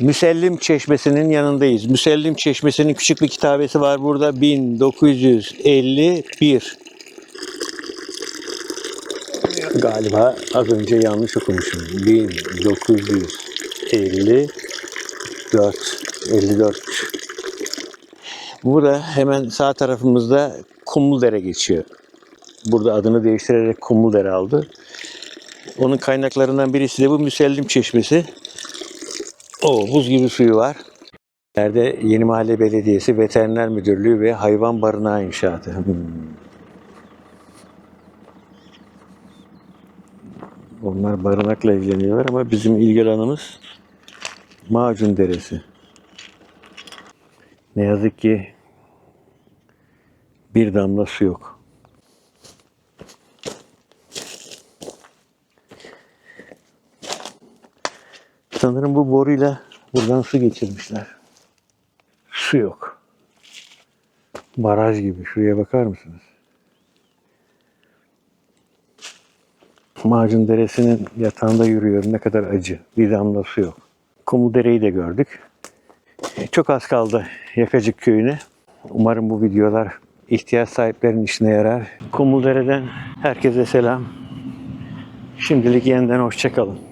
Müsellim Çeşmesi'nin yanındayız. Müsellim Çeşmesi'nin küçük bir kitabesi var burada 1951. Galiba az önce yanlış okumuşum. 1954. 54. Burada hemen sağ tarafımızda Kumluldere geçiyor. Burada adını değiştirerek Kumluldere aldı. Onun kaynaklarından birisi de bu Müsellim Çeşmesi. O buz gibi suyu var. Nerede Yeni Mahalle Belediyesi Veteriner Müdürlüğü ve Hayvan Barınağı İnşaatı. Hmm. Onlar barınakla ilgileniyorlar ama bizim ilgi alanımız Macun Deresi. Ne yazık ki bir damla su yok. Sanırım bu boruyla buradan su geçirmişler. Su yok. Baraj gibi. Şuraya bakar mısınız? Macun Deresi'nin yatağında yürüyorum. Ne kadar acı. Bir damla su yok. Kumludere'yi de gördük. Çok az kaldı Yakacık köyüne. Umarım bu videolar ihtiyaç sahiplerinin işine yarar. Kumludere'den herkese selam. Şimdilik yeniden hoşçakalın.